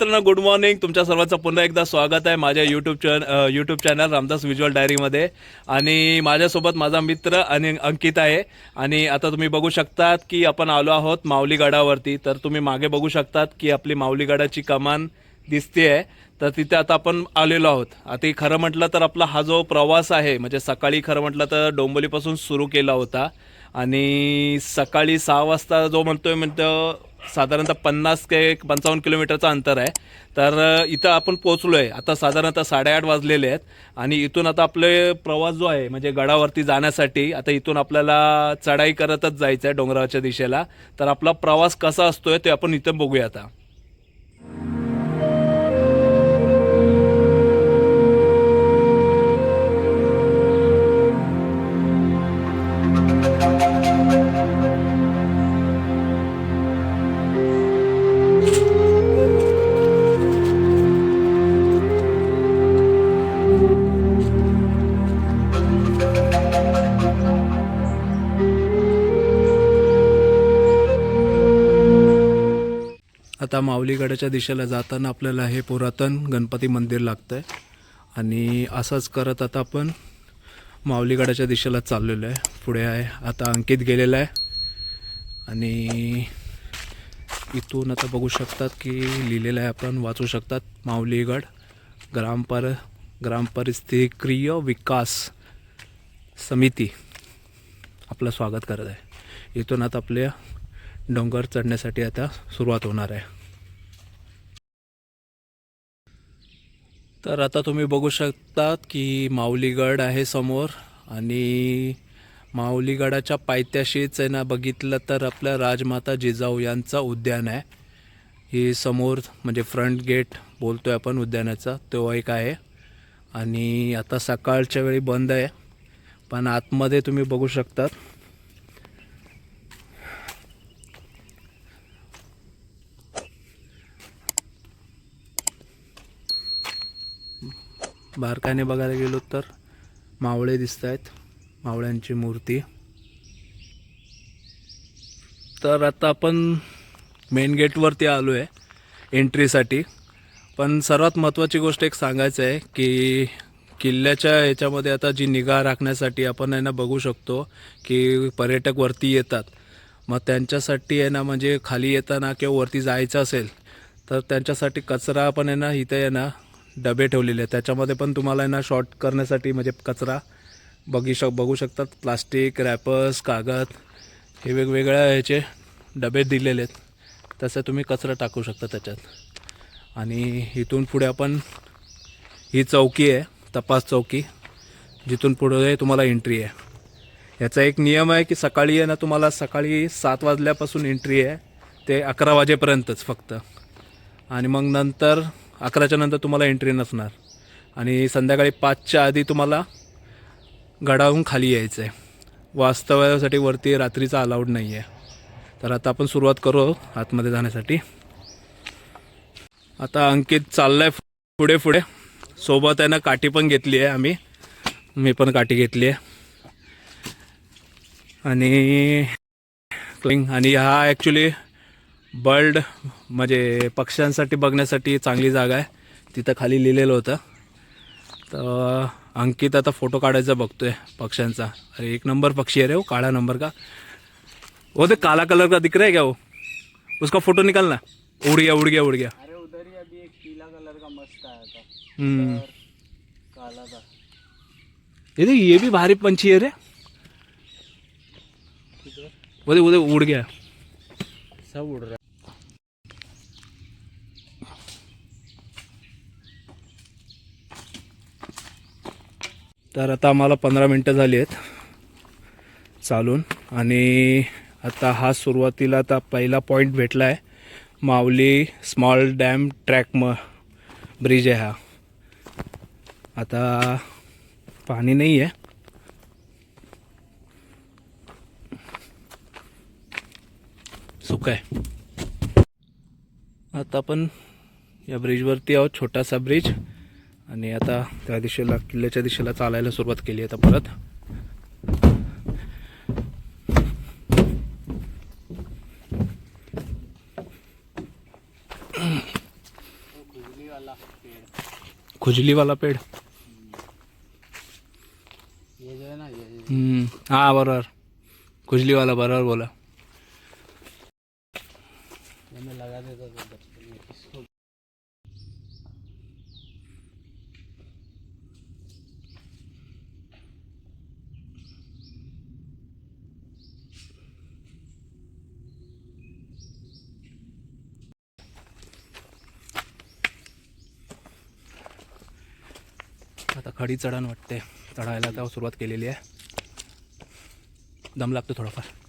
मित्रांनो good morning तुमच्या सर्वांचं पुन्हा एकदा स्वागत आहे माझ्या यूट्यूब चॅन यूट्यूब चॅनल रामदास व्हिज्युअल डायरीमध्ये आणि माझ्यासोबत माझा मित्र आणि अंकित आहे. आणि आता तुम्ही बघू शकतात की आपण आलो आहोत माऊली गडावरती तर तुम्ही मागे बघू शकतात की आपली माऊली गडाची कमान दिसते आहे तर तिथे आता आपण आलेलो आहोत. आता खरं म्हटलं तर आपला हा जो प्रवास आहे म्हणजे सकाळी खरं म्हटलं तर डोंबोलीपासून सुरू केला होता. आणि सकाळी सहा वाजता जो म्हणतोय म्हणतो साधारणतः पन्नास ते पंचावन्न किलोमीटरचं अंतर आहे. तर इथं आपण पोचलो आहे आता साधारणतः साडेआठ वाजलेले आहेत. आणि इथून आता आपले प्रवास जो आहे म्हणजे गडावरती जाण्यासाठी आता इथून आपल्याला चढाई करतच जायचं आहे डोंगराच्या दिशेला. तर आपला प्रवास कसा असतोय ते आपण इथं बघूया आता. आता माऊलीगडाच्या दिशेला जाताना आपल्याला हे पुरातन गणपती मंदिर लागतं आहे आणि असंच करत आता आपण माऊलीगडाच्या दिशेला चाललेलो आहे. पुढे आहे. आता अंकित गेलेला आहे. आणि इथून आता बघू शकतात की लिहिलेलं आहे आपण वाचू शकतात. माऊलीगड ग्रामपर ग्रामपरिस्थितीक्रिय विकास समिती आपलं स्वागत करत आहे. इथून आता आपल्या डोंगर चढण्यासाठी आता सुरुवात होणार आहे. तर आता तुम्ही बघू शकतात की माऊलीगड आहे समोर आणि माऊलीगडाच्या पायथ्याशीच आहे ना बघितलं तर आपल्या राजमाता जिजाऊ यांचा उद्यान आहे. ही समोर म्हणजे फ्रंट गेट बोलतोय आपण उद्यानाचा तो एक आहे. आणि आता सकाळच्या वेळी बंद आहे. पण आतमध्ये तुम्ही बघू शकतात. बारकाने बघायला गेलो तर मावळे दिसत आहेत मावळ्यांची मूर्ती. तर आता आपण मेन गेटवरती आलो आहे एंट्रीसाठी पण सर्वात महत्त्वाची गोष्ट एक सांगायचं आहे की किल्ल्याच्या ह्याच्यामध्ये आता जी निगा राखण्यासाठी आपण आहे ना बघू शकतो की पर्यटक वरती येतात. मग त्यांच्यासाठी आहे ना म्हणजे खाली येताना किंवा वरती जायचं असेल तर त्यांच्यासाठी कचरा पण आहे ना इथे आहे ना डबे ठेवलेले आहेत. त्याच्यामध्ये पण तुम्हाला आहे ना शॉर्ट करण्यासाठी म्हणजे कचरा बघी शक बघू शकतात. प्लास्टिक रॅपर्स कागद हे वेगवेगळ्या ह्याचे डबे दिलेले आहेत. तसं तुम्ही कचरा टाकू शकता त्याच्यात. आणि इथून पुढे आपण ही चौकी आहे तपास चौकी जिथून पुढे तुम्हाला एंट्री आहे. याचा एक नियम आहे की सकाळी आहे ना तुम्हाला सकाळी सात वाजल्यापासून एंट्री आहे ते अकरा वाजेपर्यंतच फक्त. आणि मग नंतर अकराच्या नंतर तुम्हाला एंट्री नसणार. आणि संध्याकाळी पाचच्या आधी तुम्हाला गडाहून खाली यायचं आहे वास्तव्यासाठी वरती रात्रीचा अलाउड नाही आहे तर आता आपण सुरुवात करू आतमध्ये जाण्यासाठी. आता अंकित चाललाय पुढे पुढे. सोबत आहे ना काठी पण घेतली आहे आम्ही. मी पण काठी घेतली आहे. आणि आणि हा ॲक्च्युली बर्ड म्हणजे पक्ष्यांसाठी बघण्यासाठी चांगली जागा आहे. तिथं खाली लिहिलेलं होतं. तर अंकित आता फोटो काढायचा बघतोय पक्ष्यांचा. अरे एक नंबर पक्षी है रे वो काला नंबर का? वो तो काला कलर का दिख रहा है क्या वो? उसका फोटो निकालना उड़ गया उड़ गया उड़ गया. अरे उधर ही अभी एक पीला कलर का मस्त आया था. हम्म. काला था. ये देख ये भी भारी पंछी है रे. वो देख उड़ गया. सब उड़ रहा तर आता आम्हाला पंधरा मिनटं झाली आहेत चालून. आणि आता हा सुरुवातीला आता पहिला पॉईंट भेटला आहे माऊली स्मॉल डॅम ट्रॅक म ब्रिज आहे हा. आता पाणी नाही आहे सुक आहे. आता आपण या ब्रिजवरती आहोत छोटासा ब्रिज आणि आता त्या दिशेला किल्ल्याच्या दिशेला चालायला सुरुवात केली आहे आता परत. खुजलीवाला पेड़. हा बरोबर. खुजलीवाला बरोबर बोला. लगा देता हडी चढण वाटते. चढायला तर सुरुवात केलेली आहे. दम लागतो थोडाफार.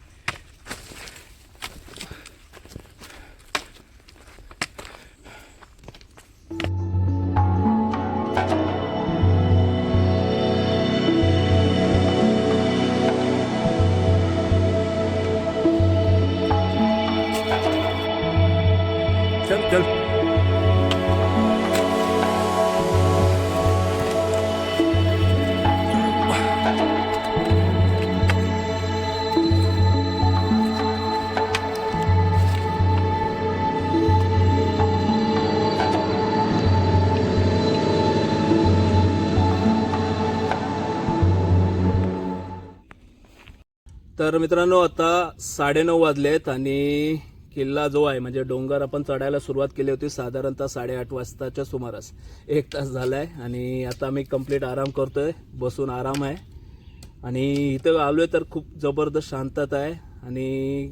तर मित्रांनो आता साडेनऊ वाजलेत आणि किल्ला जो आहे म्हणजे डोंगर आपण चढायला सुरुवात केली होती साधारणतः साडेआठ वाजताच्या सुमारास. एक तास झाला आहे आणि आता मी कंप्लीट आराम करतोय बसून आराम आहे. आणि इथं आलो आहे तर खूप जबरदस्त शांतता आहे आणि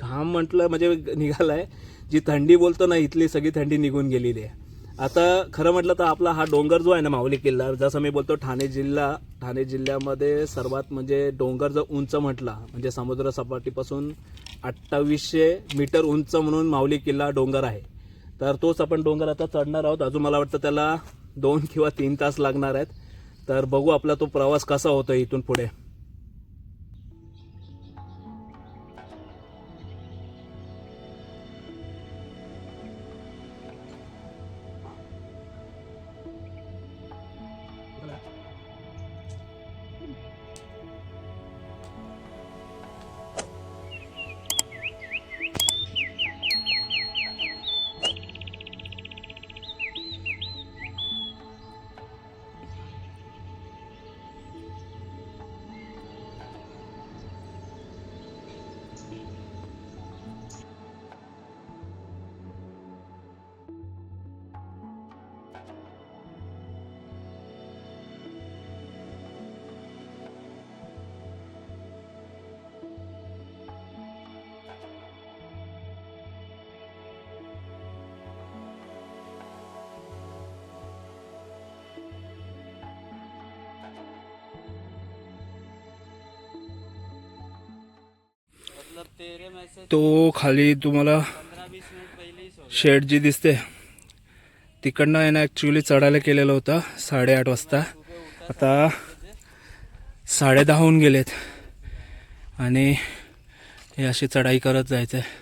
घाम म्हटलं म्हणजे निघाला आहे जी थंडी बोलतो ना इथली सगळी थंडी निघून गेलेली आहे. आता खरं म्हटलं तर आपला हा डोंगर जो आहे ना माऊली किल्ला जसं मी बोलतो ठाणे जिल्हा ठाणे जिल्ह्यामध्ये सर्वात म्हणजे डोंगर जर उंच म्हटला म्हणजे समुद्र सपाटीपासून अठ्ठावीसशे मीटर उंच म्हणून माऊली किल्ला डोंगर आहे. तर तोच आपण डोंगर आता चढणार आहोत. अजून मला वाटतं त्याला दोन किंवा तीन तास लागणार आहेत. तर बघू आपला तो प्रवास कसा होतो इथून पुढे. तो खाली तुम्हाला शेड जी दिसते तिकडनं आहे ना ॲक्च्युली चढायला केलेलं होतं साडेआठ वाजता. आता साडे दहा होऊन गेलेत. आणि हे अशी चढाई करत जायचं आहे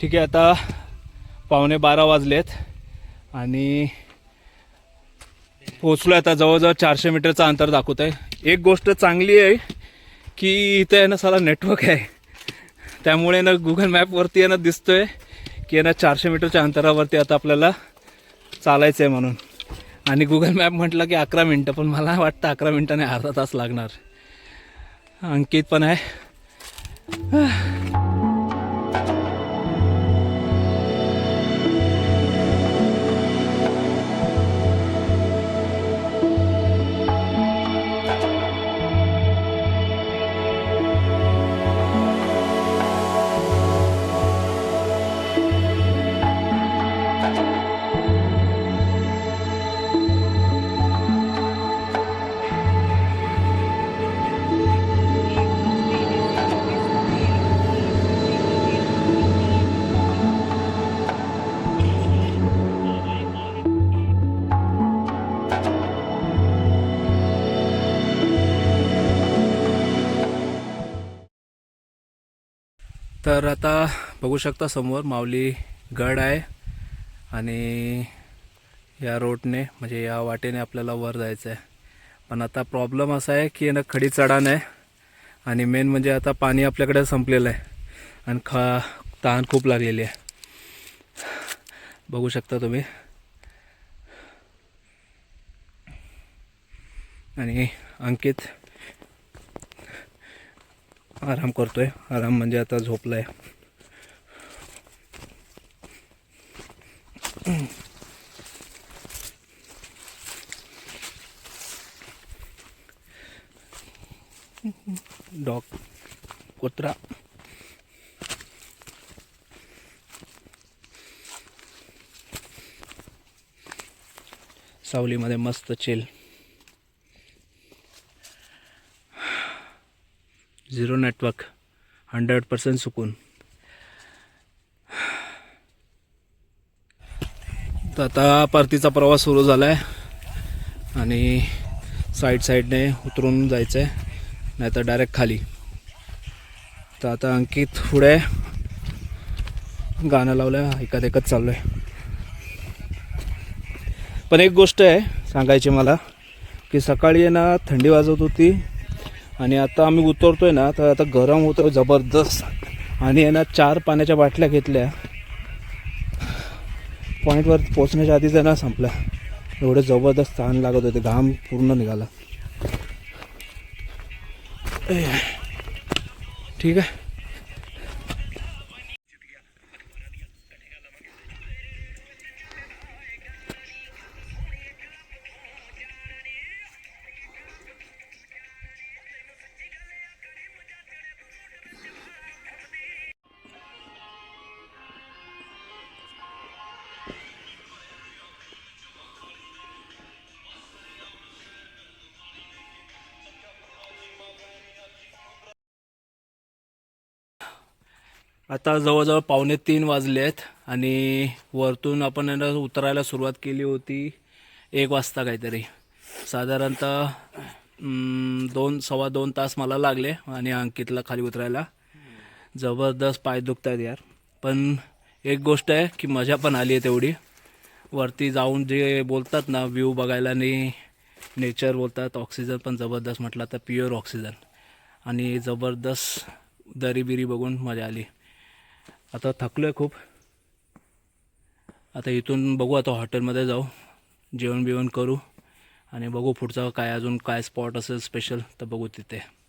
ठीक आहे आता पावणे बारा वाजलेत. आणि पोचलो आता जवळजवळ चारशे मीटरचं अंतर दाखवत आहे एक गोष्ट चांगली आहे की इथं आहे ना साला नेटवर्क आहे. त्यामुळे ना गुगल मॅपवरती आहे ना दिसतोय की ना चारशे मीटरच्या अंतरावरती आता आपल्याला चालायचं आहे म्हणून. आणि गुगल मॅप म्हटलं की अकरा मिनटं पण मला वाटतं अकरा मिनटाने अर्धा तास लागणार. अंकित पण आहे. तर आता बघू शकता समोर माऊली गड आहे आणि या रोडने म्हणजे या वाटेने आपल्याला वर जायचं आहे. पण आता प्रॉब्लेम असा आहे की ना खडी चढाण आहे आणि मेन म्हणजे आता पाणी आपल्याकडे संपलेलं आहे आणि खा तहान खूप लागलेली आहे. बघू शकता तुम्ही. आणि अंकित आराम करतोय. आराम म्हणजे आता झोपलाय. डॉग कुत्रा. सावलीमध्ये मस्त chill zero network hundred percent सुकून. तर आता परतीचा प्रवास सुरू झाला आहे आणि साईड साईडने उतरून जायचं आहे नाहीतर डायरेक्ट खाली. तर आता अंकित पुढे गाणं लावलं आहे ऐकत ऐकत चाललो आहे पण एक गोष्ट आहे सांगायची मला की सकाळी आहे ना थंडी वाजवत होती आणि आता आम्ही उतरतोय ना तर आता गरम होतं जबरदस्त. आणि आहे ना चार पाण्याच्या बाटल्या घेतल्या. पॉईंटवर पोचण्याच्या आधीच ना संपल्या. एवढं जबरदस्त ताण लागत होते घाम पूर्ण निघाला. ठीक आहे. आता जवळजवळ पावणे तीन वाजले आहेत आणि वरतून आपण उतरायला सुरुवात केली होती एक वाजता काहीतरी. साधारणतः दोन सव्वा दोन तास मला लागले आणि अंकितला खाली उतरायला. जबरदस्त पाय दुखत आहेत यार. पण एक गोष्ट आहे की मजा पण आली आहे तेवढी. वरती जाऊन जे बोलतात ना व्ह्यू बघायला आणि नेचर बोलतात ऑक्सिजन पण जबरदस्त म्हटलं तर प्युअर ऑक्सिजन आणि जबरदस्त दरीबिरी बघून मजा आली. आता थकलो आहे खूप. आता इथून बघू आता हॉटेलमध्ये जाऊ. जेवण बिवण करू आणि बघू पुढचा काय अजून काय स्पॉट असेल स्पेशल तर बघू तिथे.